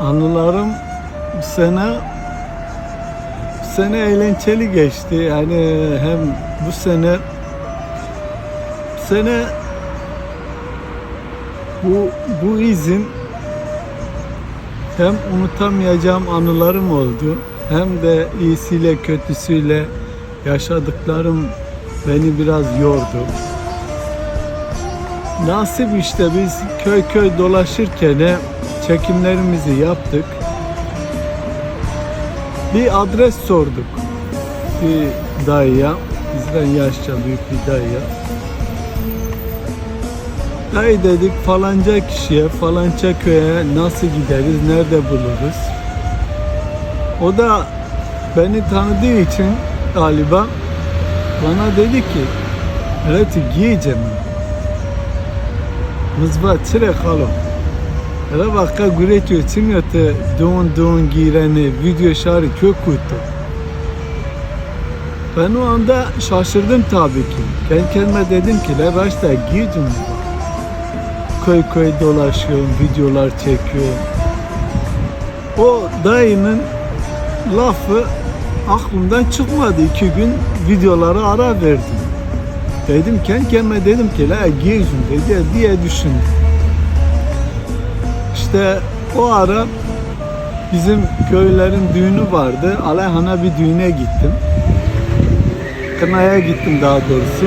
anılarım bu sene bu sene eğlenceli geçti. Yani hem bu sene bu sene bu bu izin hem unutamayacağım anılarım oldu hem de iyisiyle kötüsüyle yaşadıklarım beni biraz yordu. Nasip işte biz köy köy dolaşırken çekimlerimizi yaptık. Bir adres sorduk bir dayıya, bizden yaşça büyük bir dayıya. Dayı dedik falanca kişiye, falanca köye nasıl gideriz, nerede buluruz? O da beni tanıdığı için galiba bana dedi ki Reti giyeceğim. Mızba çire kalom. Hele vaka güretiyor çimyote don don gireni video şarı kök kuttu. Ben o anda şaşırdım tabii ki. Ben kendime dedim ki le başta giyeceğim. Köy köy dolaşıyorum, videolar çekiyorum. O dayının lafı aklımdan çıkmadı. iki gün videolara ara verdim. Dedim kendi kendime dedim ki la gireceğim dedi diye düşündüm. İşte o ara bizim köylerin düğünü vardı. Alayhan'a bir düğüne gittim. Kınaya gittim daha doğrusu.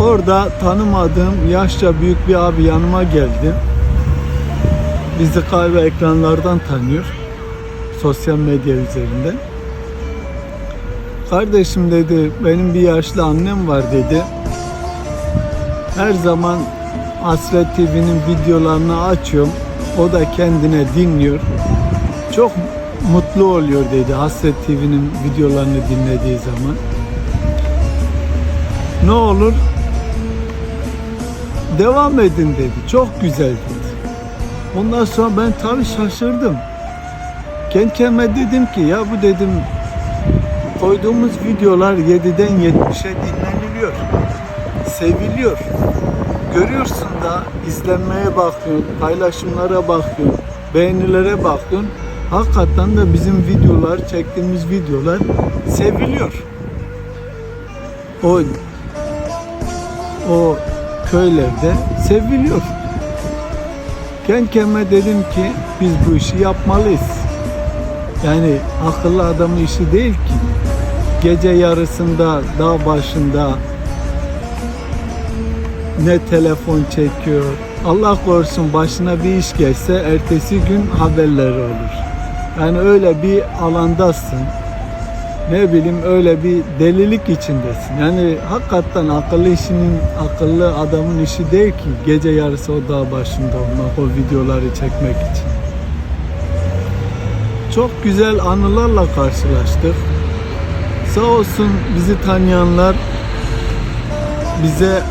Orada tanımadığım yaşça büyük bir abi yanıma geldi. Bizi galiba ekranlardan tanıyor. Sosyal medya üzerinden. Kardeşim dedi, benim bir yaşlı annem var dedi. Her zaman Hasret TV'nin videolarını açıyorum. O da kendine dinliyor. Çok mutlu oluyor dedi Hasret TV'nin videolarını dinlediği zaman. Ne olur devam edin dedi. Çok güzel dedi. Ondan sonra ben tabii şaşırdım. Kendi kendime dedim ki ya bu dedim koyduğumuz videolar 7'den 70'e dinleniliyor. Seviliyor. Görüyorsun da izlenmeye bakıyorsun, paylaşımlara bakıyorsun, beğenilere bakıyorsun. Hakikaten de bizim videolar, çektiğimiz videolar seviliyor. O o köylerde seviliyor. Kendi kendime dedim ki biz bu işi yapmalıyız. Yani akıllı adamın işi değil ki. Gece yarısında dağ başında ne telefon çekiyor. Allah korusun başına bir iş geçse ertesi gün haberleri olur. Yani öyle bir alandasın. Ne bileyim öyle bir delilik içindesin. Yani hakikaten akıllı işinin akıllı adamın işi değil ki gece yarısı o dağ başında olmak, o videoları çekmek için. Çok güzel anılarla karşılaştık. Sağ olsun bizi tanıyanlar bize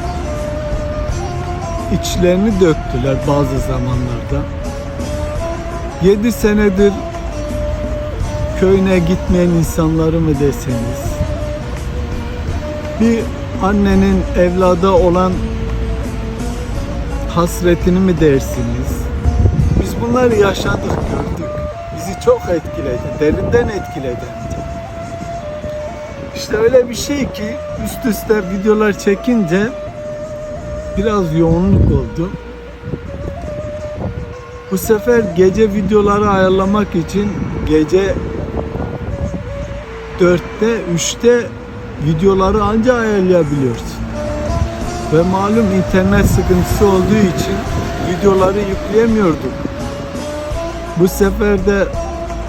içlerini döktüler bazı zamanlarda. 7 senedir köyüne gitmeyen insanları mı deseniz, bir annenin evlada olan hasretini mi dersiniz? Biz bunları yaşadık, gördük. Bizi çok etkiledi, derinden etkiledi. İşte öyle bir şey ki üst üste videolar çekince biraz yoğunluk oldu. Bu sefer gece videoları ayarlamak için gece 4'te 3'te videoları anca ayarlayabiliyorsun. Ve malum internet sıkıntısı olduğu için videoları yükleyemiyorduk. Bu sefer de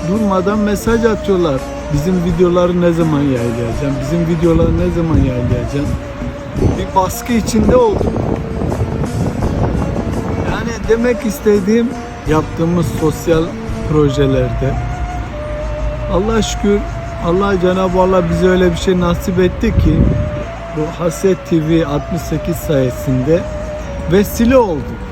durmadan mesaj atıyorlar. Bizim videoları ne zaman yayınlayacağım? Bizim videoları ne zaman yayınlayacağım? Bir baskı içinde oldum. Yani demek istediğim yaptığımız sosyal projelerde Allah şükür Allah Cenab-ı Allah bize öyle bir şey nasip etti ki bu Haset TV 68 sayesinde vesile olduk.